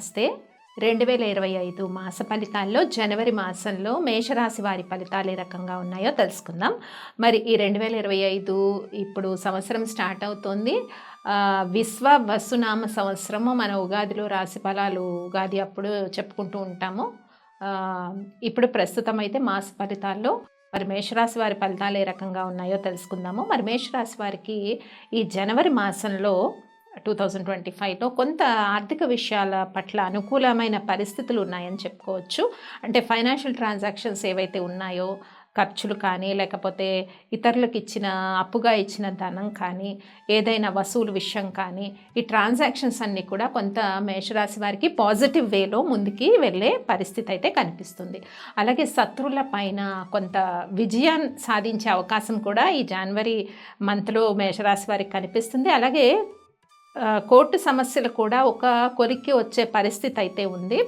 నమస్తే. రెండు వేల ఇరవై ఐదు మాస ఫలితాల్లో జనవరి మాసంలో మేషరాశి వారి ఫలితాలు ఏ రకంగా ఉన్నాయో తెలుసుకుందాం. మరి ఈ రెండు వేల ఇరవై ఐదు ఇప్పుడు సంవత్సరం స్టార్ట్ అవుతోంది. విశ్వ వసునామ సంవత్సరము మన ఉగాదిలో రాశి ఫలాలు ఉగాది అప్పుడు చెప్పుకుంటూ ఉంటాము. ఇప్పుడు ప్రస్తుతం అయితే మాస ఫలితాల్లో మరి మేషరాశి వారి ఫలితాలు ఏ రకంగా ఉన్నాయో తెలుసుకుందాము. మరి మేషరాశి వారికి ఈ జనవరి మాసంలో టూ థౌజండ్ ట్వంటీ ఫైవ్లో కొంత ఆర్థిక విషయాల పట్ల అనుకూలమైన పరిస్థితులు ఉన్నాయని చెప్పుకోవచ్చు. అంటే ఫైనాన్షియల్ ట్రాన్సాక్షన్స్ ఏవైతే ఉన్నాయో ఖర్చులు కానీ లేకపోతే ఇతరులకు ఇచ్చిన అప్పుగా ఇచ్చిన ధనం కానీ ఏదైనా వసూలు విషయం కానీ ఈ ట్రాన్సాక్షన్స్ అన్నీ కూడా కొంత మేషరాశి వారికి పాజిటివ్ వేలో ముందుకి వెళ్ళే పరిస్థితి అయితే కనిపిస్తుంది. అలాగే శత్రువుల పైన కొంత విజయాన్ని సాధించే అవకాశం కూడా ఈ జనవరి మంత్లో మేషరాశి వారికి కనిపిస్తుంది. అలాగే కోర్టు సమస్యలు కూడా ఒక కొలిక్కి వచ్చే పరిస్థితి అయితే ఉంది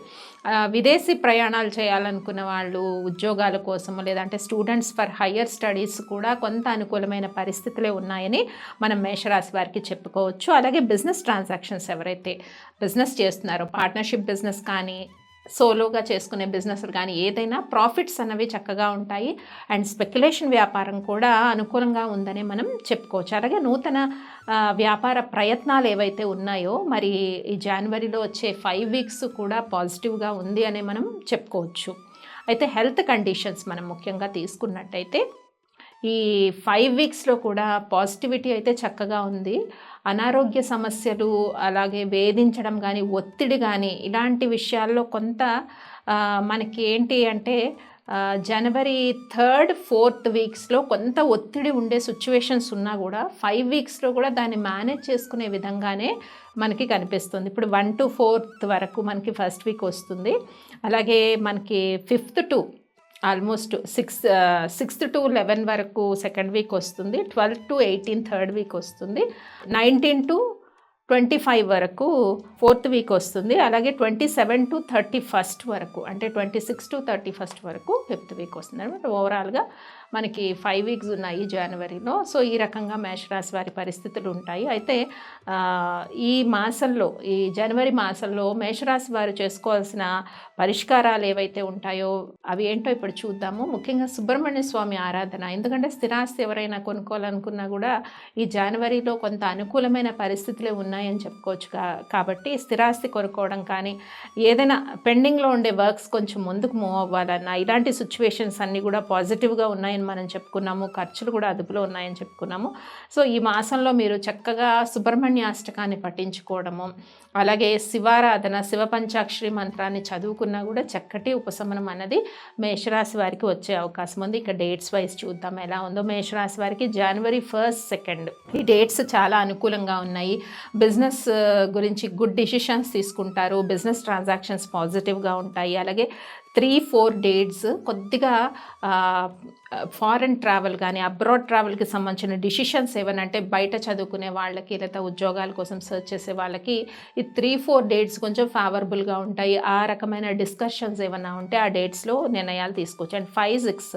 విదేశీ ప్రయాణాలు చేయాలనుకున్న వాళ్ళు ఉద్యోగాల కోసము లేదంటే స్టూడెంట్స్ ఫర్ హయ్యర్ స్టడీస్ కూడా కొంత అనుకూలమైన పరిస్థితులే ఉన్నాయని మనం మేషరాశి వారికి చెప్పుకోవచ్చు. అలాగే బిజినెస్ ట్రాన్సాక్షన్స్ ఎవరైతే బిజినెస్ చేస్తున్నారో పార్ట్నర్షిప్ బిజినెస్ కానీ సోలోగా చేసుకునే బిజినెస్లు కానీ ఏదైనా ప్రాఫిట్స్ అనేవి చక్కగా ఉంటాయి. అండ్ స్పెక్యులేషన్ వ్యాపారం కూడా అనుకూలంగా ఉందని మనం చెప్పుకోవచ్చు. అలాగే నూతన వ్యాపార ప్రయత్నాలు ఏవైతే ఉన్నాయో మరి ఈ జనవరిలో వచ్చే ఫైవ్ వీక్స్ కూడా పాజిటివ్గా ఉంది అనే మనం చెప్పుకోవచ్చు. అయితే హెల్త్ కండిషన్స్ మనం ముఖ్యంగా తీసుకున్నట్టయితే ఈ ఫైవ్ వీక్స్లో కూడా పాజిటివిటీ అయితే చక్కగా ఉంది. అనారోగ్య సమస్యలు అలాగే వేధించడం కానీ ఒత్తిడి కానీ ఇలాంటి విషయాల్లో కొంత మనకి ఏంటి అంటే జనవరి థర్డ్ ఫోర్త్ వీక్స్లో కొంత ఒత్తిడి ఉండే సిచ్యువేషన్స్ ఉన్నా కూడా ఫైవ్ వీక్స్లో కూడా దాన్ని మేనేజ్ చేసుకునే విధంగానే మనకి కనిపిస్తుంది. ఇప్పుడు వన్ టు ఫోర్త్ వరకు మనకి ఫస్ట్ వీక్ వస్తుంది. అలాగే మనకి fifth to almost six sixth to eleven వరకు సెకండ్ వీక్ వస్తుంది twelve to eighteen third week వస్తుంది నైన్టీన్ టు ట్వంటీ ఫైవ్ వరకు ఫోర్త్ వీక్ వస్తుంది అలాగే twenty seven to thirty first వరకు అంటే twenty six to thirty first వరకు ఫిఫ్త్ వీక్ వస్తుంది. అనమాట ఓవరాల్గా మనకి ఫైవ్ వీక్స్ ఉన్నాయి జనవరిలో సో ఈ రకంగా మేషరాశి వారి పరిస్థితులు ఉంటాయి. అయితే ఈ మాసంలో ఈ జనవరి మాసంలో మేషరాశి వారు చేసుకోవాల్సిన పరిష్కారాలు ఏవైతే ఉంటాయో అవి ఏంటో ఇప్పుడు చూద్దాము. ముఖ్యంగా సుబ్రహ్మణ్య స్వామి ఆరాధన. ఎందుకంటే స్థిరాస్తి ఎవరైనా కొనుక్కోవాలనుకున్నా కూడా ఈ జనవరిలో కొంత అనుకూలమైన పరిస్థితులే ఉన్నాయని చెప్పుకోవచ్చు కాబట్టి స్థిరాస్తి కొనుక్కోవడం కానీ ఏదైనా పెండింగ్లో ఉండే వర్క్స్ కొంచెం ముందుకు మూవ్ అవ్వాలన్నా ఇలాంటి సిచ్యువేషన్స్ అన్నీ కూడా పాజిటివ్గా ఉన్నాయని మనం చెప్పుకున్నాము ఖర్చులు కూడా అదుపులో ఉన్నాయని చెప్పుకున్నాము. సో ఈ మాసంలో మీరు చక్కగా సుబ్రహ్మణ్యాష్టకాన్ని పఠించుకోవడము అలాగే శివారాధన శివ పంచాక్షరి మంత్రాన్ని చదువుకున్నా కూడా చక్కటి ఉపశమనం అన్నది మేషరాశి వారికి వచ్చే అవకాశం ఉంది. ఇక డేట్స్ వైజ్ చూద్దాం ఎలా ఉందో. మేషరాశి వారికి జనవరి ఫస్ట్ సెకండ్ ఈ డేట్స్ చాలా అనుకూలంగా ఉన్నాయి. బిజినెస్ గురించి గుడ్ డిసిషన్స్ తీసుకుంటారు. బిజినెస్ ట్రాన్సాక్షన్స్ పాజిటివ్గా ఉంటాయి. అలాగే త్రీ ఫోర్ డేట్స్ కొద్దిగా ఫారెన్ ట్రావెల్ కానీ అబ్రాడ్ ట్రావెల్కి సంబంధించిన డిసిషన్స్ ఏమనంటే అంటే బయట చదువుకునే వాళ్ళకి లేదా ఉద్యోగాల కోసం సర్చ్ చేసే వాళ్ళకి ఈ త్రీ ఫోర్ డేట్స్ కొంచెం ఫేవరబుల్గా ఉంటాయి. ఆ రకమైన డిస్కషన్స్ ఏమైనా ఉంటే ఆ డేట్స్లో నిర్ణయాలు తీసుకోవచ్చు. అండ్ ఫైవ్ సిక్స్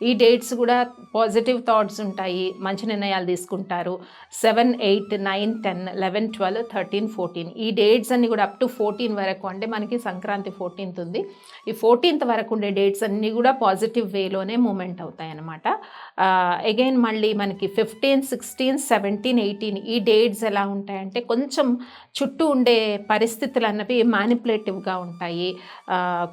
ఈ డేట్స్ కూడా పాజిటివ్ థాట్స్ ఉంటాయి. మంచి నిర్ణయాలు తీసుకుంటారు. Seven eight nine ten eleven twelve thirteen fourteen. ఈ డేట్స్ అన్నీ కూడా అప్ టు ఫోర్టీన్ వరకు అంటే మనకి సంక్రాంతి ఫోర్టీన్త్ ఉంది. ఈ ఫోర్టీన్త్ వరకు ఉండే డేట్స్ అన్నీ కూడా పాజిటివ్ వేలోనే మూమెంట్ అవుతాయి అన్నమాట అగైన్ మళ్ళీ మనకి ఫిఫ్టీన్ సిక్స్టీన్ సెవెంటీన్ ఎయిటీన్ ఈ డేట్స్ ఎలా ఉంటాయంటే కొంచెం చుట్టూ ఉండే పరిస్థితులు అన్నవి మానిపులేటివ్గా ఉంటాయి.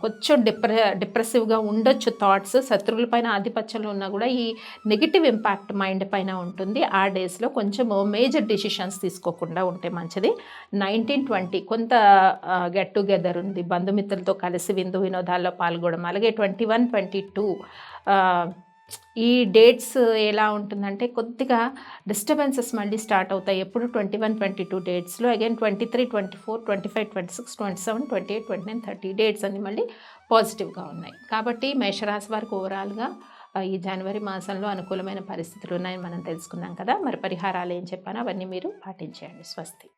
కొంచెం డిప్ర డిప్రెసివ్గా ఉండొచ్చు థాట్స్. శత్రువుల పైన ఆధిపత్యంలో ఉన్నా కూడా ఈ నెగిటివ్ ఇంపాక్ట్ మైండ్ పైన ఉంటుంది. ఆ డేస్లో కొంచెం మేజర్ డిసిషన్స్ తీసుకోకుండా ఉంటే మంచిది. నైన్టీన్ ట్వంటీ కొంత గెట్ టుగెదర్ ఉంది. బంధుమిత్రులతో కలిసి విందు వినోదాల్లో పాల్గొనడం. అలాగే ట్వంటీ వన్ ట్వంటీ టూ ఈ డేట్స్ ఎలా ఉంటుందంటే కొద్దిగా డిస్టర్బెన్సెస్ మళ్ళీ స్టార్ట్ అవుతాయి. ఎప్పుడు twenty one twenty two డేట్స్లో again twenty three twenty four twenty five twenty six twenty seven twenty eight twenty nine thirty dates అన్ని మళ్ళీ పాజిటివ్గా ఉన్నాయి. కాబట్టి మేషరాశి వారికి ఓవరాల్గా ఈ జనవరి మాసంలో అనుకూలమైన పరిస్థితులు ఉన్నాయని మనం తెలుసుకున్నాం కదా. మరి పరిహారాలు ఏం చెప్పానో అవన్నీ మీరు పాటించేయండి. స్వస్తి.